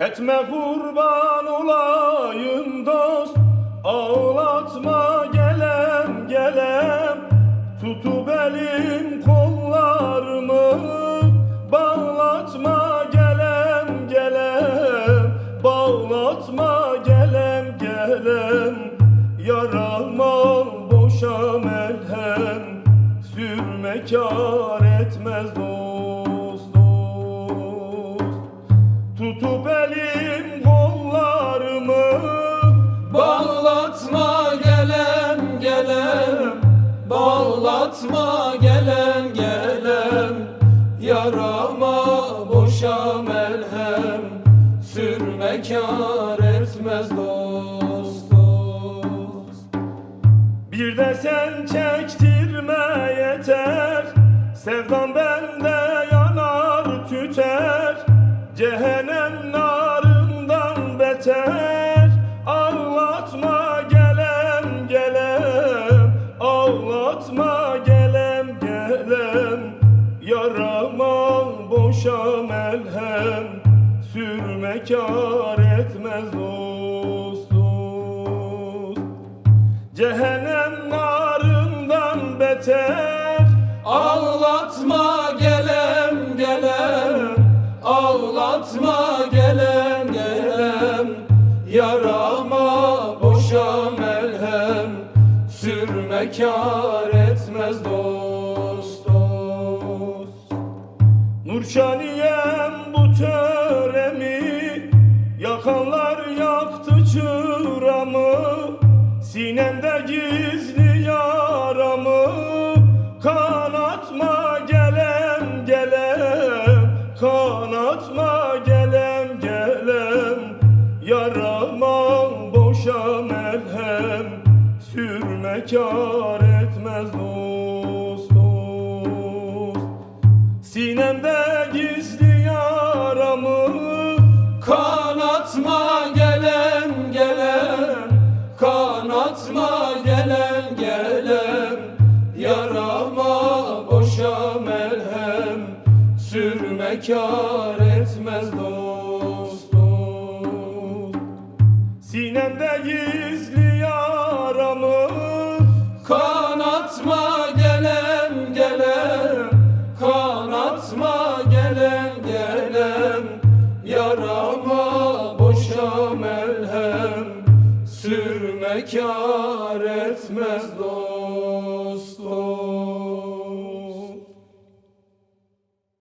Etme kurban olayım dost Ağlatma gelem gelem. Tutup elim kollarımı Bağlatma gelem gelem. Bağlatma gelem gelem. Yarama boşa melhem Sürme kar etmez dost Bağlatma gelem gelem Yarama boşa melhem Sürme kar etmez dost dost. Bir de sen çektirme yeter. Sevdan bende yanar tüter. Cehennem narından beter. Ağlatma gelem gelem Ağlatma boşa melhem Sürme kar etmez dost dost Cehennem narından beter. Ağlatma gelem gelem. Ağlatma gelem gelem. Yarama boşa melhem Sürme kar etmez dost Nurşaniyem bu töremi Yakanlar yaktı çıramı Sinemde gizli yaramı Kanatma gelem gelem Kanatma gelem gelem. Yarama boşa melhem Sürme kar Uzatma gelen gelen Yarama boşa merhem. Sürme kar etmez dost. Sinemde gizli yaramı Kanatma gelen gelen Kanatma gelen gelen Yarama boşa merhem kar etmez dostum.